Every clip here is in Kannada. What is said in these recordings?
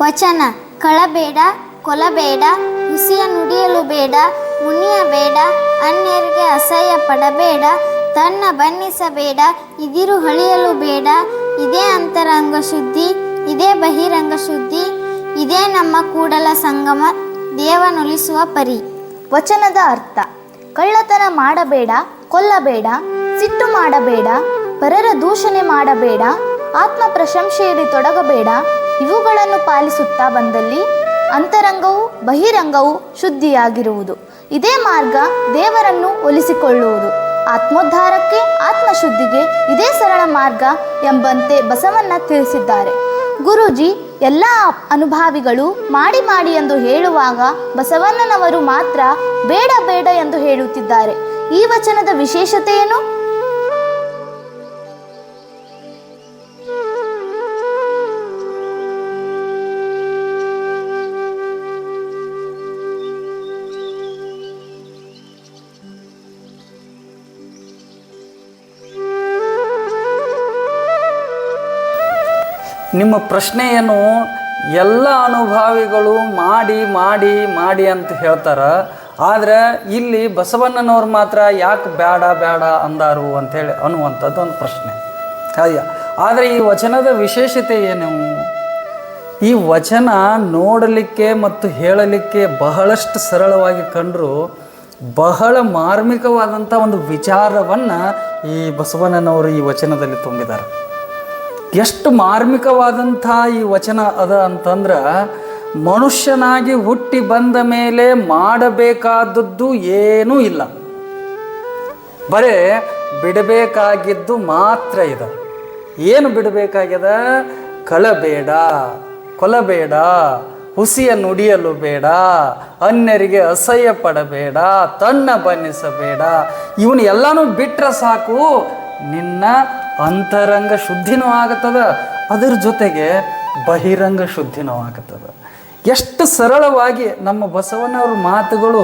ವಚನ, ಕಳಬೇಡ, ಕೊಲಬೇಡ, ಹುಸಿಯ ನುಡಿಯಲು ಬೇಡ ಮುನಿಯಬೇಡ ಅನ್ಯರಿಗೆ ಅಸಹ್ಯ ಪಡಬೇಡ, ತನ್ನ ಬನ್ನಿಸಬೇಡ ಇದಿರು ಹಳಿಯಲು ಬೇಡ, ಇದೇ ಅಂತರಂಗ ಶುದ್ಧಿ, ಇದೇ ಬಹಿರಂಗ ಶುದ್ಧಿ, ಇದೇ ನಮ್ಮ ಕೂಡಲ ಸಂಗಮ, ದೇವನೊಲಿಸುವ ಪರಿ. ವಚನದ ಅರ್ಥ, ಕಳ್ಳತನ ಮಾಡಬೇಡ, ಕೊಲ್ಲಬೇಡ, ಸಿಟ್ಟು ಮಾಡಬೇಡ, ಪರರ ದೂಷಣೆ ಮಾಡಬೇಡ ಆತ್ಮ ಪ್ರಶಂಸೆಯಲ್ಲಿ ತೊಡಗಬೇಡ ಇವುಗಳನ್ನು ಪಾಲಿಸುತ್ತಾ ಬಂದಲ್ಲಿ ಅಂತರಂಗವು, ಬಹಿರಂಗವು ಶುದ್ಧಿಯಾಗಿರುವುದು. ಇದೇ ಮಾರ್ಗ ದೇವರನ್ನು ಒಲಿಸಿಕೊಳ್ಳುವುದು. ಆತ್ಮೋದ್ಧಾರಕ್ಕೆ, ಆತ್ಮಶುದ್ಧಿಗೆ ಇದೇ ಸರಳ ಮಾರ್ಗ ಎಂಬಂತೆ ಬಸವಣ್ಣ ತಿಳಿಸಿದ್ದಾರೆ. ಗುರೂಜಿ, ಎಲ್ಲ ಅನುಭಾವಿಗಳು ಮಾಡಿ ಮಾಡಿ ಎಂದು ಹೇಳುವಾಗ ಬಸವಣ್ಣನವರು ಮಾತ್ರ ಬೇಡ ಬೇಡ ಎಂದು ಹೇಳುತ್ತಿದ್ದಾರೆ. ಈ ವಚನದ ವಿಶೇಷತೆ ನಿಮ್ಮ ಪ್ರಶ್ನೆಯನ್ನು ಎಲ್ಲ ಅನುಭಾವಿಗಳು ಮಾಡಿ ಮಾಡಿ ಮಾಡಿ ಅಂತ ಹೇಳ್ತಾರೆ. ಆದರೆ ಇಲ್ಲಿ ಬಸವಣ್ಣನವ್ರು ಮಾತ್ರ ಯಾಕೆ ಬೇಡ ಬೇಡ ಅಂದಾರು ಅಂಥೇಳಿ ಅನ್ನುವಂಥದ್ದು ಒಂದು ಪ್ರಶ್ನೆ. ಅಯ್ಯ, ಆದರೆ ಈ ವಚನದ ವಿಶೇಷತೆ ಏನು? ಈ ವಚನ ನೋಡಲಿಕ್ಕೆ ಮತ್ತು ಹೇಳಲಿಕ್ಕೆ ಬಹಳಷ್ಟು ಸರಳವಾಗಿ ಕಂಡರೂ ಬಹಳ ಮಾರ್ಮಿಕವಾದಂಥ ಒಂದು ವಿಚಾರವನ್ನು ಈ ಬಸವಣ್ಣನವರು ಈ ವಚನದಲ್ಲಿ ತುಂಬಿದ್ದಾರೆ. ಎಷ್ಟು ಮಾರ್ಮಿಕವಾದಂಥ ಈ ವಚನ ಅದ ಅಂತಂದ್ರೆ ಮನುಷ್ಯನಾಗಿ ಹುಟ್ಟಿ ಬಂದ ಮೇಲೆ ಮಾಡಬೇಕಾದದ್ದು ಏನೂ ಇಲ್ಲ. ಬರೇ ಬಿಡಬೇಕಾಗಿದ್ದು ಮಾತ್ರ ಇದೆ. ಏನು ಬಿಡಬೇಕಾಗ್ಯದ? ಕಳಬೇಡ, ಕೊಲಬೇಡ, ಹುಸಿಯ ನುಡಿಯಲು ಬೇಡ, ಅನ್ಯರಿಗೆ ಅಸಹ್ಯ ಪಡಬೇಡ, ತನ್ನ ಬನ್ನಿಸಬೇಡ ಇವನು ಎಲ್ಲನೂ ಬಿಟ್ಟರೆ ಸಾಕು, ನಿನ್ನ ಅಂತರಂಗ ಶುದ್ಧಿನೂ ಆಗತ್ತದ, ಅದರ ಜೊತೆಗೆ ಬಹಿರಂಗ ಶುದ್ಧಿನೂ ಆಗತ್ತದ. ಎಷ್ಟು ಸರಳವಾಗಿ ನಮ್ಮ ಬಸವನವ್ರ ಮಾತುಗಳು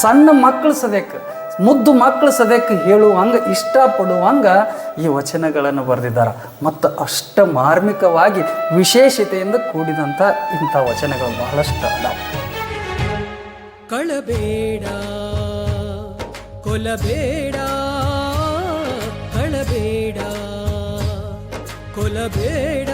ಸಣ್ಣ ಮಕ್ಕಳು ಸದ್ಯಕ್ಕೆ, ಮುದ್ದು ಮಕ್ಕಳು ಸದ್ಯಕ್ಕೆ ಹೇಳುವಂಗೆ, ಇಷ್ಟಪಡುವಂಗೆ ಈ ವಚನಗಳನ್ನು ಬರೆದಿದ್ದಾರೆ. ಮತ್ತು ಅಷ್ಟ ಮಾರ್ಮಿಕವಾಗಿ ವಿಶೇಷತೆಯಿಂದ ಕೂಡಿದಂಥ ಇಂಥ ವಚನಗಳು ಬಹಳಷ್ಟು ಕಳಬೇಡ, ಕೊಲಬೇಡ. ಕೊಲಬೇಡ